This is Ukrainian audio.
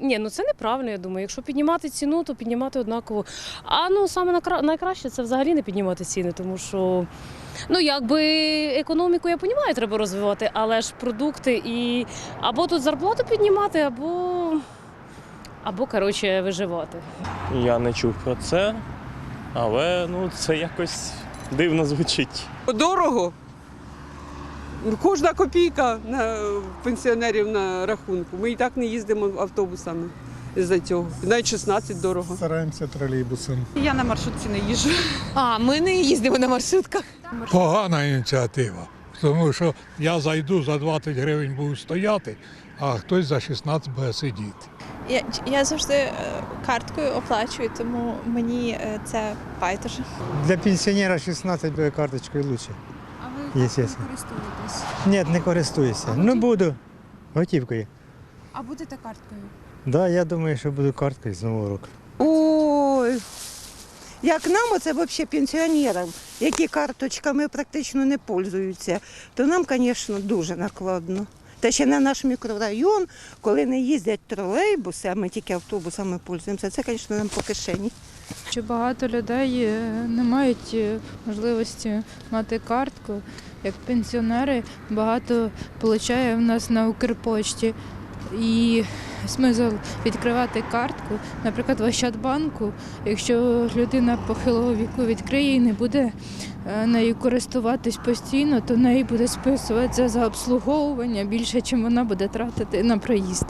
ні, ну це неправильно, я думаю. Якщо піднімати ціну, то піднімати однаково. А ну саме найкраще це взагалі не піднімати ціни, тому що ну якби економіку я розумію, треба розвивати, але ж продукти і або тут зарплату піднімати, або, або коротше, виживати. Я не чув про це, але ну це якось дивно звучить. Дорого. Кожна копійка на пенсіонерів на рахунку. Ми і так не їздимо автобусами з-за цього. Навіть 16 дорого. Стараємося тролейбусом. Я на маршрутці не їжджу. А, ми не їздимо на маршрутках. Погана ініціатива. Тому що я зайду за 20 гривень буду стояти, а хтось за 16 буде сидіти. Я, я завжди е, карткою оплачую, тому мені е, це байдуже. Для пенсіонера 16 буде карточкою краще. А Естественно. користуєтесь? Ні, не користуюся. Ну буду готівкою. А будете карткою? Да, я думаю, що буду карткою з нового року. Ой, як нам, оце взагалі пенсіонерам, які карточками практично не пользуються, то нам, звісно, дуже накладно. Та ще на наш мікрорайон, коли не їздять тролейбуси, а ми тільки автобусами пользуємося, це, звісно, нам по кишені. Що багато людей е, не мають е, можливості мати картку. Як пенсіонери багато получає в нас на Укрпочті. І смисл відкривати картку, наприклад, в Ощадбанку, якщо людина похилого віку відкриє і не буде е, нею користуватись постійно, то неї буде списуватися за обслуговування більше, чим вона буде тратити на проїзд.